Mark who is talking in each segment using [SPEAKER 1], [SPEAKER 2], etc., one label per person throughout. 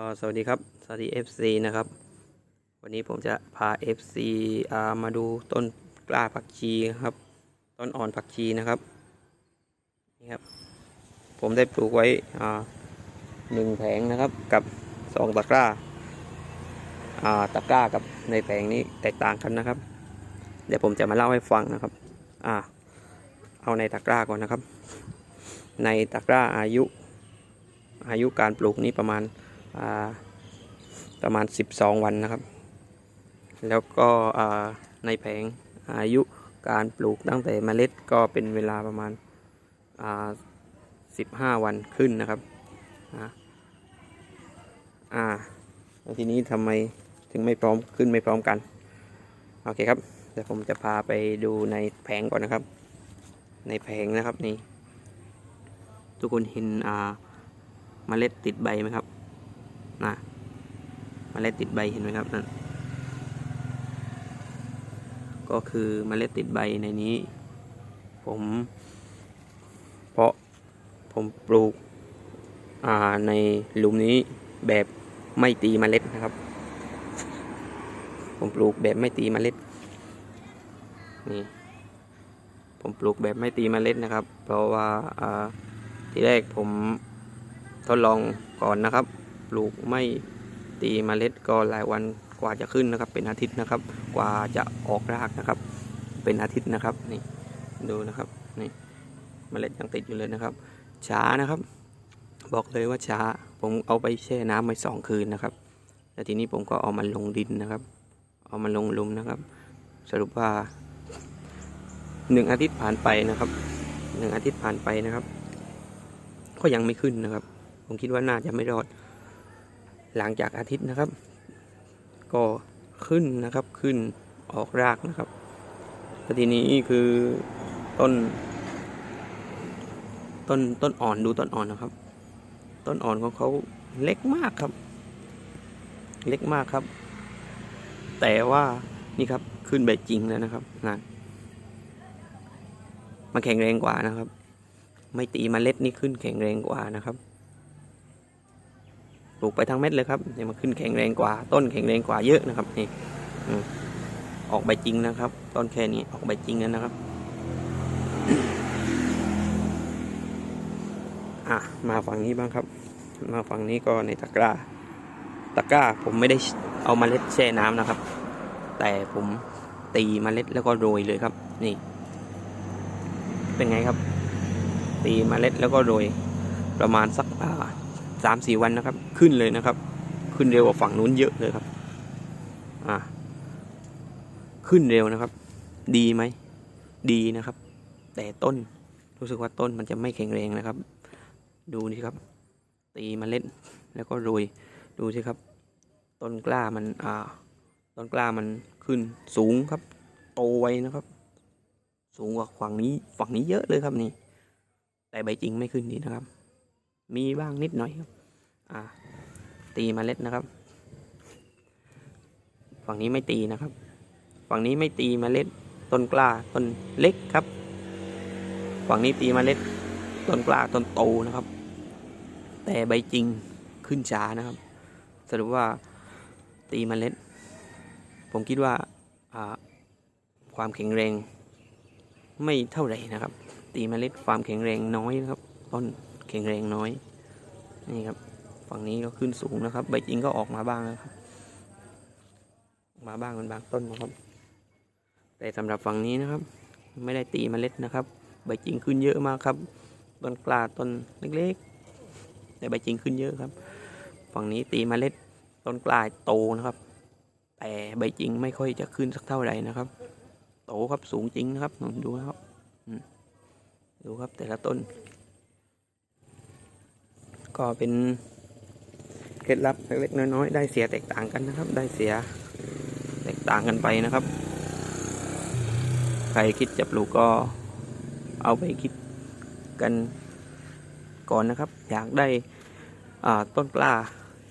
[SPEAKER 1] ก็สวัสดีครับ สวัสดี FC นะครับ วันนี้ผมจะพา FC อ่ามาดูต้นกล้าผักชีครับ ต้นอ่อนผักชีนะครับ นี่ครับ ผมได้ปลูกไว้อ่าหนึ่งแผงนะครับกับสองตะกร้า อ่าตะกร้ากับในแผงนี้แตกต่างกันนะครับ เดี๋ยวผมจะมาเล่าให้ฟังนะครับ อ่า เอาในตะกร้าก่อนนะครับ ในตะกร้าอายุ อายุการปลูกนี้ประมาณ ประมาณ 12 วันนะครับ แล้วก็ในแผงอายุการปลูกตั้งแต่เมล็ดก็เป็นเวลาประมาณ 15 วันขึ้นนะครับอ่าแล้วทีนี้ทำไมถึงไม่พร้อมขึ้นไม่พร้อมกัน โอเคครับ เดี๋ยวผมจะพาไปดูในแผงก่อนนะครับ ในแผงนะครับนี่ ทุกคนเห็นอ่าเมล็ดติดใบไหมครับ นะเมล็ดติดใบเห็นไหมครับนั่นก็คือมเมล็ดติดใบในนี้ ผมเพราะผมปลูกในหลุมนี้แบบไม่ตีมเมล็ดนะครับ ผมปลูกแบบไม่ตีมเมล็ดนี่ผมปลูกแบบไม่ตีมเมล็ดนะครับ เพราะว่าที่แรกผมทดลองก่อนนะครับ ปลูกไม่ตีเมล็ดก็หลายวันกว่าจะขึ้นนะครับ เป็นอาทิตย์นะครับ กว่าจะออกรากนะครับ เป็นอาทิตย์นะครับนี่ดูนะครับนี่เมล็ดยังติดอยู่เลยนะครับ ช้านะครับ บอกเลยว่าช้า ผมเอาไปแช่น้ำไปสองคืนนะครับแล้วทีนี้ผมก็เอามันลงดินนะครับ เอามันลงลุมนะครับ สรุปว่าหนึ่งอาทิตย์ผ่านไปนะครับหนึ่งอาทิตย์ผ่านไปนะครับ ก็ยังไม่ขึ้นนะครับ ผมคิดว่าน่าจะไม่รอด หลังจากอาทิตย์นะครับ ก็ขึ้นนะครับขึ้นออกรากนะครับแต่ทีนี้คือต้น ต้นต้นอ่อนดูต้นอ่อนนะครับ ต้นอ่อนของเขาเล็กมากครับ เล็กมากครับ แต่ว่านี่ครับขึ้นใบจริงแล้วนะครับนั่นมันแข็งแรงกว่านะครับ ไม่ตีมเมล็ดนี่ขึ้นแข็งแรงกว่านะครับ ปลูกไปทั้งเม็ดเลยครับเนี่ยมันขึ้นแข็งแรงกว่า ต้นแข็งแรงกว่าเยอะนะครับนี่ออกใบจริงนะครับ ต้นแค่นี้ออกใบจริงแล้วนะครับอะมาฝั่งนี้บ้างครับ มาฝั่งนี้ก็ในตะกร้า ตะกร้าผมไม่ได้เอามาเล็ดแช่น้ำนะครับ แต่ผมตีมเมล็ดแล้วก็โรยเลยครับ นี่ เป็นไงครับ ตีมเมล็ดแล้วก็โรยประมาณสักอ่า สามสี่วันนะครับ ขึ้นเลยนะครับ ขึ้นเร็วกว่าฝั่งนู้นเยอะเลยครับ อ่า ขึ้นเร็วนะครับ ดีไหม ดีนะครับ แต่ต้นรู้สึกว่าต้นมันจะไม่แข็งแรงนะครับ ดูนี่ครับ ตีเล็ดแล้วก็โรยดูสิครับ ต้นกล้ามันอ่า ต้นกล้ามันขึ้นสูงครับ โตไวนะครับ สูงกว่าฝั่งนี้ฝั่งนี้เยอะเลยครับนี่ แต่ใบจริงไม่ขึ้นดีนะครับ มีบ้างนิดหน่อยครับ อ่า ตีเมล็ดนะครับ ฝั่งนี้ไม่ตีนะครับ ฝั่งนี้ไม่ตีเมล็ดต้นกล้าต้นเล็กครับ ฝั่งนี้ตีเมล็ดต้นกล้าต้นโตนะครับ แต่ใบจริงขึ้นช้านะครับ สรุปว่าตีเมล็ด ผมคิดว่าอ่าความแข็งแรง ไม่เท่าไหร่นะครับ ตีเมล็ดความแข็งแรงน้อยนะครับ ต้น แข็งแรงน้อย นี่ครับ ฝั่งนี้ก็ขึ้นสูงนะครับ ใบจริงก็ออกมาบ้างนะครับออกมาบ้างเป็นบางต้นนะครับ แต่สำหรับฝั่งนี้นะครับ ไม่ได้ตีเมล็ดนะครับ ใบจริงขึ้นเยอะมากครับต้นกล้าต้นเล็กๆ แต่ใบจริงขึ้นเยอะครับ ฝั่งนี้ตีเมล็ดต้นกล้าโตนะครับ แต่ใบจริงไม่ค่อยจะขึ้นสักเท่าไหร่นะครับ โตครับสูงจริงนะครับดูนะครับดูครับแต่ละต้น ก็เป็นเคล็ดลับเล็กๆน้อยๆได้เสียแตกต่างกันนะครับ ได้เสียแตกต่างกันไปนะครับ ใครคิดจะปลูกก็เอาไปคิดกันก่อนนะครับ อยากได้ต้นกล้า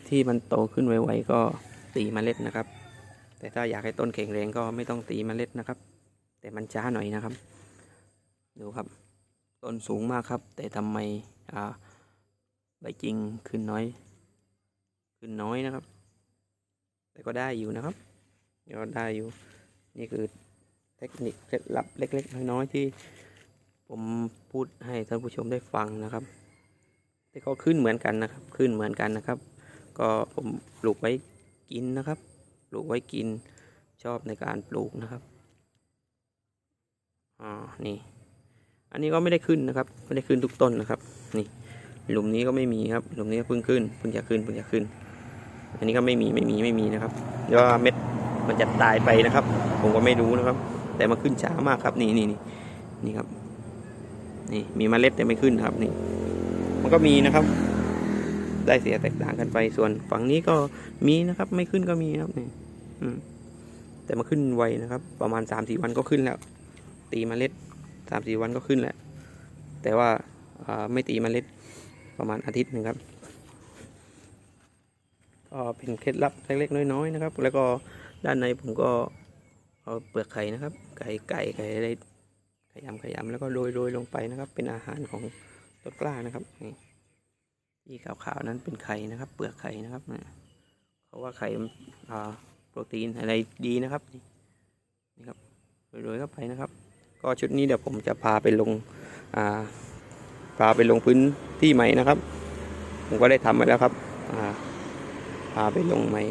[SPEAKER 1] ที่มันโตขึ้นไวๆก็ตีเมล็ดนะครับ แต่ถ้าอยากให้ต้นแข็งแรงก็ไม่ต้องตีเมล็ดนะครับ แต่มันช้าหน่อยนะครับ ดูครับ ต้นสูงมากครับ แต่ทำไมอ่า ใบจริงขึ้นน้อยขึ้นขึ้นน้อยนะครับ แต่ก็ได้อยู่นะครับก็ได้อยู่ นี่คือเทคนิคเคล็ดลับเล็ก ๆ น้อยๆที่ผมพูดให้ท่านผู้ชมได้ฟังนะครับ แต่ก็ขึ้นเหมือนกันนะครับ ขึ้นเหมือนกันนะครับ ก็ผมปลูกไว้กินนะครับ ปลูกไว้กินชอบในการปลูกนะครับอ่านี่ อันนี้ก็ไม่ได้ขึ้นนะครับ ไม่ได้ขึ้นทุกต้นนะครับ นี่ หลุมนี้ก็ไม่มีครับ หลุมนี้ก็เพิ่งขึ้นเพิ่งจะขึ้นเพิ่งจะขึ้น อันนี้ก็ไม่มีไม่มีไม่มีนะครับเดี๋ยวเม็ดมันจะตายไปนะครับ ผมก็ไม่รู้นะครับ แต่มาขึ้นช้ามากครับ นี่นี่นี่นี่ครับ นี่มีเมล็ดแต่ไม่ขึ้นครับนี่ มันก็มีนะครับ ได้เสียแตกต่างกันไป ส่วนฝั่งนี้ก็มีนะครับ ไม่ขึ้นก็มีครับนี่อืมแต่มาขึ้นไวนะครับ ประมาณสามสี่วันก็ขึ้นแล้ว ตีเมล็ดสามสี่วันก็ขึ้นแหละแต่ว่าอ่าไม่ตีเมล็ด ประมาณอาทิตย์หนึ่งครับก็เป็นเคล็ดลับเล็กๆน้อยๆนะครับ แล้วก็ด้านในผมก็เอาเปลือกไข่นะครับ ไก่ไก่ไก่อะไรขยำขยำแล้วก็โรยโรยลงไปนะครับ เป็นอาหารของต้นกล้านะครับนี่ที่ขาวๆนั้นเป็นไข่นะครับ เปลือกไข่นะครับเขาว่าไข่มโปรตีนอะไรดีนะครับนี่ครับโรยๆเข้าไปนะครับ ก็ชุดนี้เดี๋ยวผมจะพาไปลงพาไปลงพื้น ที่ใหม่นะครับ ผมก็ได้ทำมาแล้วครับพาไปลงใหม่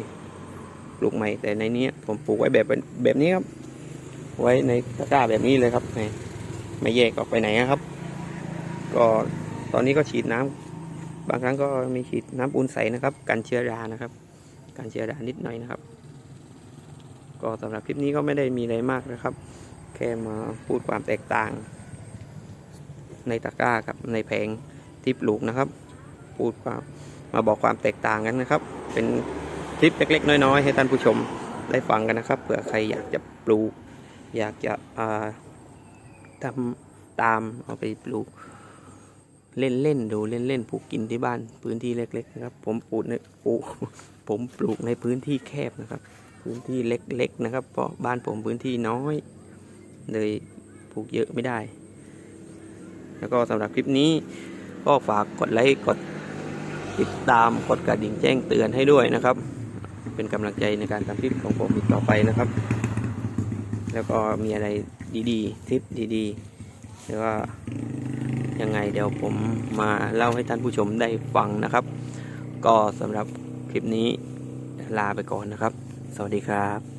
[SPEAKER 1] ปลูกใหม่แต่ในนี้ผมปลูกไว้แบบแบบนี้ครับ ไว้ในตะกร้าแบบนี้เลยครับไม่ไม่แยกออกไปไหนนะครับ ก็ตอนนี้ก็ฉีดน้ำบางครั้งก็มีฉีดน้ำปูนใสนะครับ กันเชื้อรานะครับ กันเชื้อรานิดหน่อยนะครับ ก็สำหรับคลิปนี้ก็ไม่ได้มีอะไรมากนะครับ แค่มาพูดความแตกต่าง ในตะกร้ากับในแผง ที่ปลูกนะครับ พูดความมาบอกความแตกต่างกันนะครับ เป็นคลิปเล็กๆ น้อยๆ ให้ท่านผู้ชมได้ฟังกันนะครับเผื่อใครอยากจะปลูก อยากจะทำตามเอาไปปลูก เล่นๆดูเล่นๆปลูกกินที่บ้านพื้นที่เล็ก ๆ นะครับ ผมปลูกในปลูกผมปลูกในพื้นที่แคบนะครับ พื้นที่เล็กๆนะครับ เพราะบ้านผมพื้นที่น้อยเลยปลูกเยอะไม่ได้ แล้วก็สำหรับคลิปนี้ ก็ฝากกดไลค์กดติดตามกดกระดิ่งแจ้งเตือนให้ด้วยนะครับ เป็นกำลังใจในการทำคลิปของผมอีกต่อไปนะครับ แล้วก็มีอะไรดีๆคลิปดีๆ หรือว่ายังไงเดี๋ยวผมมาเล่าให้ท่านผู้ชมได้ฟังนะครับ ก็สำหรับคลิปนี้ลาไปก่อนนะครับ สวัสดีครับ